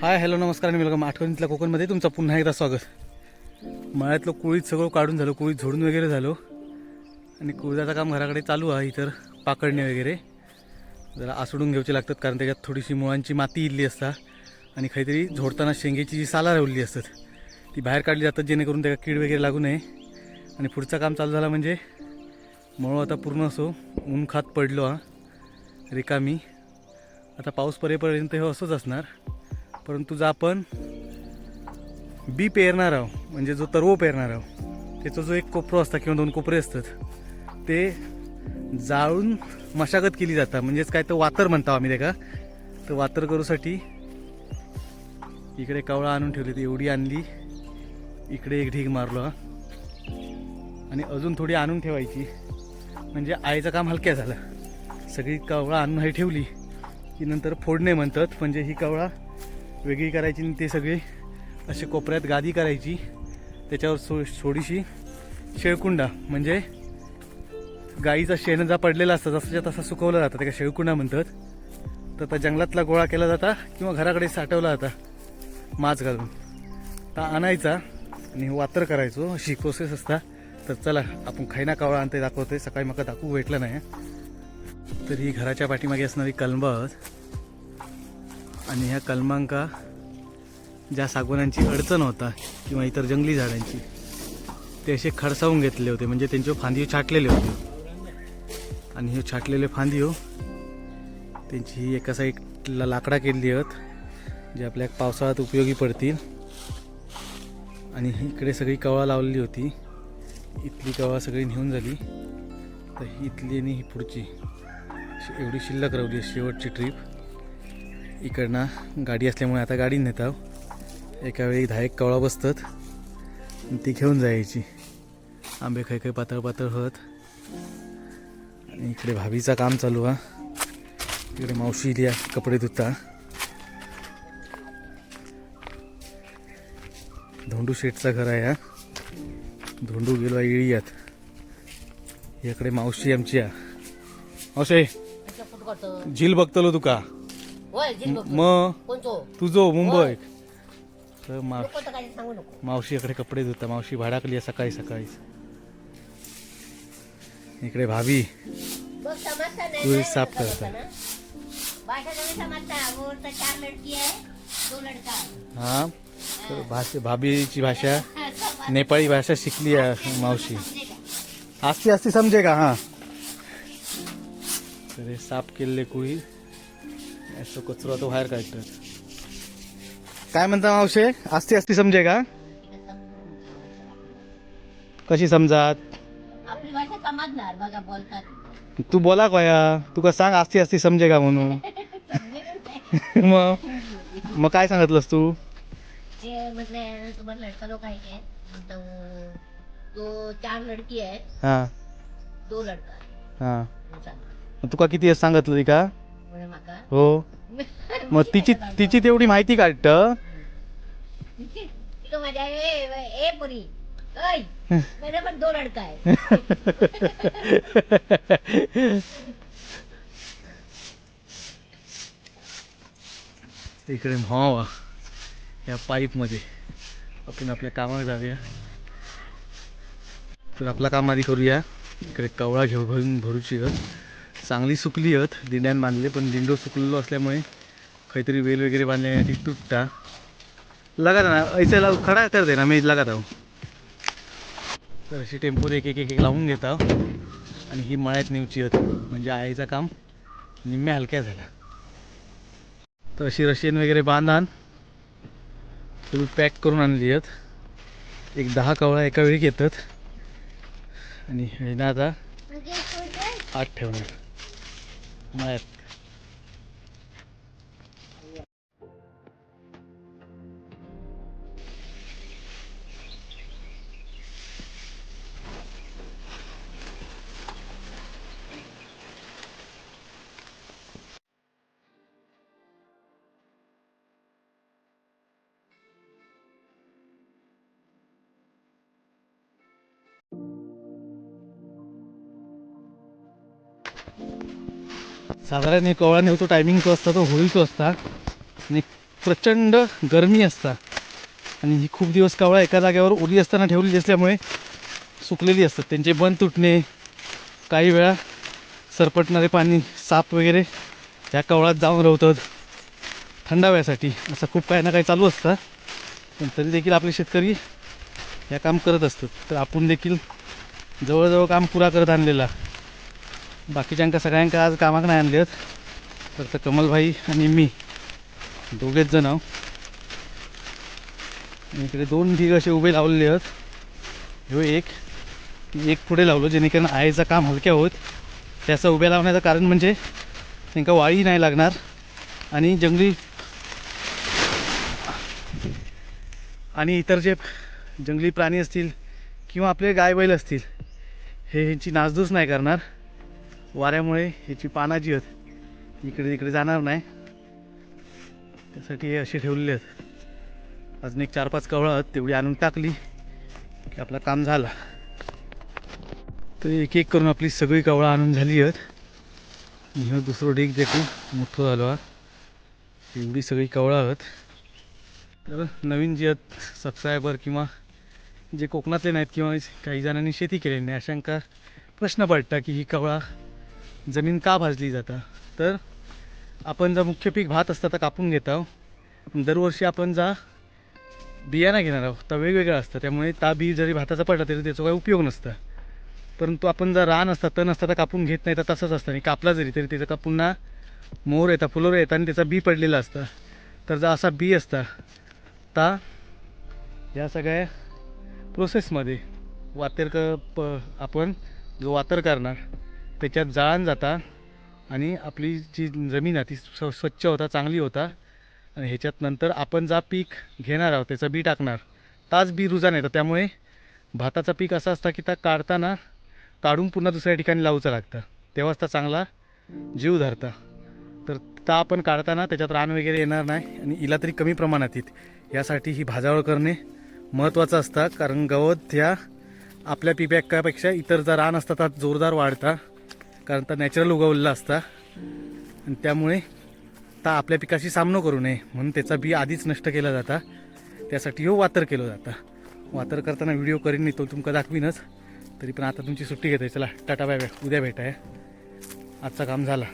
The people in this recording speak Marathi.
हाय हॅलो नमस्कार आणि वेलकम. आठवणीतल्या कोकणमध्ये तुमचं पुन्हा एकदा स्वागत. मळ्यातलं कुळीत सगळं काढून झालं कुळीत झोडून वगैरे झालो. आणि कोळीदाचं काम घराकडे चालू आहे इतर पाकडणे वगैरे. जरा आसडून घ्यायचे लागतात कारण त्याच्यात थोडीशी मुळांची माती इल्ली असता. आणि काहीतरी झोडताना शेंगेची जी साला राहिली असतात ती बाहेर काढली जातात जेणेकरून त्याला कीड वगैरे लागू नये. आणि पुढचं काम चालू झालं म्हणजे मळू आता पूर्ण असो ऊन खात पडलो हा. रिकामी. आता पाऊस परेपर्यंत हे असंच असणार. परंतु जो आपण बी पेरणार आहोत म्हणजे जो तरवो पेरणार आहोत त्याचा जो एक कोपरो असता किंवा दोन कोपरे असतात ते जाळून मशागत केली जातात. म्हणजेच काय तर वातर म्हणतो आम्ही त्याका तर वातर करूसाठी इकडे कावळा आणून ठेवली ती एवढी आणली. इकडे एक ढीग मारलो हा. आणि अजून थोडी आणून ठेवायची. म्हणजे आईचं काम हलक्या झालं. सगळी कावळा आणून हे ठेवली की नंतर फोडणे म्हणतात. म्हणजे ही कावळा वेगळी करायची आणि ते सगळे असे कोपऱ्यात गादी करायची. त्याच्यावर सो थोडीशी शेळकुंडा म्हणजे गाईचा शेण जा पडलेला असतं जसंच्या तसा सुकवला जातं त्याला शेळकुंडा म्हणतात. तर त्या जंगलातला गोळा केला जाता किंवा घराकडे साठवला जाता माच घालून. तर आणायचा आणि वातर करायचो अशी प्रोसेस असता. तर चला आपण खैना कावळा आणते दाखवतोय. सकाळी मका दाखवू भेटलं नाही. तर ही घराच्या पाठीमागे असणारी कलमत आणि ह्या कलमांका ज्या सागवानांची अडचण होता किंवा इतर जंगली झाडांची ते असे खडसावून घेतले होते. म्हणजे त्यांचे फांदियो छाटलेले होते. आणि हे छाटलेले फांदियो हो, त्यांची ही एका साईडला लाकडा केलेली आहेत जे आपल्या पावसाळ्यात उपयोगी पडतील. आणि ही इकडे सगळी कवळा लावलेली होती. इथली कवळा सगळी नेऊन झाली. तर ही इथली आणि ही पुढची. एवढी शिल्लक राहिली शेवटची ट्रीप इकडनं गाडी असल्यामुळे आता गाडी नेत एका वेळी दहा एक कवळा बसतात. आणि ती घेऊन जायची. आंबे खाय खाय पातळ पातळ होत. आणि इकडे भाभीचं काम चालू हा. इकडे मावशी इली कपडे धुता. धोंडू शेठचा घर आहे हा. धोंडू गेलो इळियात. इकडे मावशी आमची आहे मावशी झील बघतलो तुका होय मग कोणतो? तुझो मुंबई. तर मा नको तर काही सांगू नको. मावशीकडे कपडे धुता मावशी भाडाकली आहे सकाळी सकाळी. इकडे भाभी. बघ समजता नाही तू ना, साफ करता. भाषा तुम्ही समजता. वो तर चार लडकी आहे दो लडका. आहे. हा तर भाषा भाभीची भाषा नेपाळी भाषा शिकली आहे मावशी. का? आस्ती आस्ती समजे का हा. तर हे साफ केलेले कुळी. असं कचरा तो बाहेर काढतात काय म्हणता मावशे? आस्ती आस्ती समजे का कशी समजात? आपली भाषा समजणार बघा बोलतात. तू बोला कया. तुका सांग आस्ती आस्ती समजे का म्हणून मग? मग काय सांगितलंस तू? तुम्हाला लडका लोक आहे तो चार लडकी आहे हा. दो लडका. हा. तुका किती सांगितलं ती का? म्हणे हो. मग तिची तिची तेवढी माहिती काढत. तिथं माझ्या ए ए पुरी. ऐ मैंने पण दो लडका आहे इकडे म्हावा या पाईपमध्ये. आपण आपल्या कामावर जाऊया. तर आपला काम आधी करूया. इकडे कवळा घेऊ भरून भरूची आहेत चांगली सुकली आहेत दिंड्यान बांधले पण दिंडो सुकलेलो असल्यामुळे काहीतरी वेल वगैरे बांधले ती तुटता. लगा ना ऐसा लाव खडा कर दे ना मी लगात आहो. तर अशी टेम्पोर एक एक एक एक लावून घेत आहो. आणि ही मळ्यात नेऊची होत म्हणजे आईचं काम निम्म्या हलक्या झाला तर अशी रशियन वगैरे बांधान. तुम्ही पॅक करून आणली आहेत एक दहा कवळा एका वेळी घेतात. आणि हे ना आता आठ ठेवणार. मळ्यात साधारण एक कवळा नेवतो टायमिंग तो असता तो होईल तो असता. आणि प्रचंड गरमी असता. आणि ही खूप दिवस कावळा एका जागेवर ओली असताना ठेवलेली असल्यामुळे सुकलेली असतात. त्यांचे बन तुटणे काही वेळा सरपटणारे पाणी साप वगैरे त्या कवळात जाऊन रवतात. थंडाव्यासाठी असं खूप काही ना काही चालू असतं. पण तरी देखील आपले शेतकरी या काम करत असतात. तर आपण देखील जवळजवळ काम पुरा करत आणलेला. बाकीच्यांका सगळ्यांका आज कामाक नाही आणले आहेत फक्त कमलभाई आणि मी दोघेच जण आहो. इकडे दोन ढीग असे उभे लावलेले आहेत. ह्यो एक एक पुढे लावलो जेणेकरून आईचं काम हलक्या होत. त्याचं उभ्या लावण्याचं कारण म्हणजे त्यांना वाळी नाही लागणार. आणि जंगली आणि इतर जे जंगली प्राणी असतील किंवा आपले गायबैल असतील हे ह्यांची नासधूस नाही करणार. वाऱ्यामुळे ह्याची पाना जी आहेत इकडे तिकडे जाणार नाही. त्यासाठी हे असे ठेवलेले आहेत. अजून एक चार पाच कवळं आहेत तेवढी आणून टाकली की आपलं काम झालं. तर एक एक करून आपली सगळी कवळं आणून झाली आहेत. ह्यो दुसरं ढीक देखील मोठं झालो हा एवढी सगळी कवळं आहेत. तर नवीन जे आहेत सबस्क्रायबर किंवा जे कोकणातले नाहीत किंवा काही जणांनी शेती केलेली नाही अशांका प्रश्न पडता की ही कवळा जमीन का भाजली जाता? तर आपण जर मुख्य पीक भात असता तर कापून घेत आहोत. दरवर्षी आपण जा बियाणा घेणार आहोत. तर वेगवेगळं असतं. त्यामुळे ता बी जरी भाताचा पडला तरी त्याचा काही उपयोग नसतं. परंतु आपण जर रान असतं तण असता तर कापून घेत नाही तर तसंच असतं. आणि कापला जरी तरी त्याचं का पुन्हा मोर येतात फुलोर येतात आणि त्याचा बी पडलेला असतं. तर जर असा बी असता ता या सगळ्या प्रोसेसमध्ये वातेर क प आपण जो वातर करणार त्याच्यात जाळण जाता आणि आपली जी जमीन आहे ती स्व स्वच्छ होता चांगली होता. आणि ह्याच्यात नंतर आपण जा पीक घेणार आहोत त्याचं बी टाकणार. ताच बी रुजान येतं त्यामुळे भाताचं पीक असं असतं की त्या काढताना काढून पुन्हा दुसऱ्या ठिकाणी लावूचं लागतं. तेव्हाच त्या चांगला जीव धरता. तर ता आपण काढताना त्याच्यात रान वगैरे येणार नाही आणि इला तरी कमी प्रमाणात येत. यासाठी ही भाजावळ करणे महत्त्वाचं असतं. कारण गवत ह्या आपल्या पिप्यापेक्षा इतर जर रान असतात जोरदार वाढता. कारण तर नॅचरल उगवलेला असता. आणि त्यामुळे ता आपल्या पिकाशी सामनो करू नये म्हणून त्याचा बी आधीच नष्ट केला जाता. त्यासाठी हो वातर केलं जातं. वातर करताना व्हिडिओ करीन नाही तो तुमका दाखवीनच. तरी पण आता तुमची सुट्टी घेते चला टाटा बाय बाय उद्या भेटाय. आजचं काम झालं.